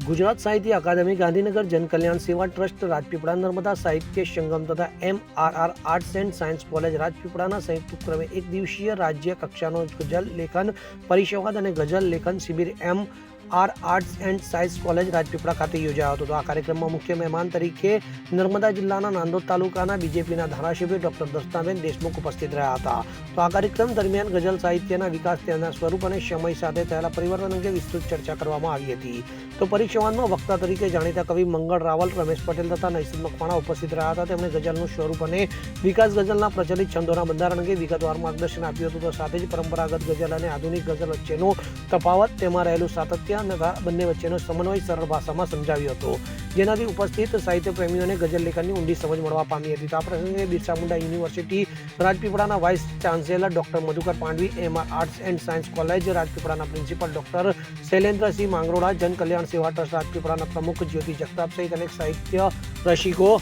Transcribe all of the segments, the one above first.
ગુજરાત સાહિત્ય અકાદમી, ગાંધીનગર જનકલ્યાણ સેવા ટ્રસ્ટ, રાજપીપળા નર્મદા સાહિત્ય સંગમ તથા M R R arts and science college રાજપીપળાના સંયુક્ત ઉપક્રમે એક દિવસીય રાજ્ય કક્ષાનો ગઝલ લેખન, પરિસંવાદ અને ગઝલ લેખન શિબિર M R arts and science college Rajpipla ખાતે યોજાયો હતો. તો આ કાર્યક્રમમાં મુખ્ય મહેમાન તરીકે નર્મદા જિલ્લાના નાંદોદ તાલુકાના બીજેપીના ધારાસભ્ય ડોક્ટર દસ્તાબેન દેશમુખ ઉપસ્થિત રહ્યા હતા. તો આ કાર્યક્રમ દરમિયાન ગઝલ સાહિત્યના વિકાસ તેના સ્વરૂપ અને સમય સાથે થયેલા પરિવર્તન અંગે વિસ્તૃત ચર્ચા કરવામાં આવી હતી. તો પરિસંવાદમાં વક્તા તરીકે જાણીતા કવિ મંગળ રાવલ, રમેશ પટેલ તથા નૈસિદ મકવાણા ઉપસ્થિત રહ્યા હતા. તેમણે ગઝલનું સ્વરૂપ અને વિકાસ ગઝલના પ્રચલિત છંદોના બંધારણ અંગે વિગતવાર માર્ગદર્શન આપ્યું હતું. તો સાથે જ પરંપરાગત ગઝલ અને આધુનિક ગઝલ વચ્ચેનો તફાવત તેમાં રહેલું સાતત્ય અને બંને વચ્ચેનો સમન્વય સરળ ભાષામાં સમજાવ્યો હતો, જેનાથી ઉપસ્થિત સાહિત્ય પ્રેમીઓને ગઝલ લેખનની ઊંડી સમજ મળવા પામી હતી. તો આ પ્રસંગે Birsa Munda university રાજપીપળાના vice chancellor doctor Madhukar Pandvi, MR arts and science college રાજપીપળાના principal doctor Shailendrasinh Mangrola જન કલ્યાણ સેવા ટ્રસ્ટ રાજપીપળાના પ્રમુખ જ્યોતિ જગતાપ સહિત અનેક સાહિત્ય રસિકો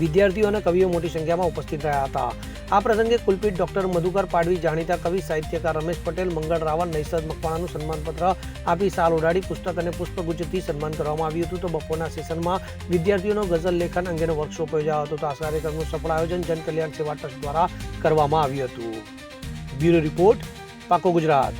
વિદ્યાર્થીઓ અને કવિઓ મોટી સંખ્યામાં ઉપસ્થિત રહ્યા હતા. આ પ્રસંગે કુલપીઠ ડોક્ટર મધુકર પાડવી, જાણીતા કવિ, સાહિત્યકાર રમેશ પટેલ, મંગળ રાવલ નૈસદ મકવાણાનું સન્માનપત્ર આપી સાલ ઉડાડી પુસ્તક અને પુષ્પગુચ્છથી સન્માન કરવામાં આવ્યું હતું. તો બપોરના સેશનમાં વિદ્યાર્થીઓનો ગઝલ લેખન અંગેનો વર્કશોપ યોજાયો હતો. તો આ કાર્યક્રમનું સફળ આયોજન જનકલ્યાણ સેવા ટ્રસ્ટ દ્વારા કરવામાં આવ્યું હતું. બ્યુરો રિપોર્ટ પાકો ગુજરાત.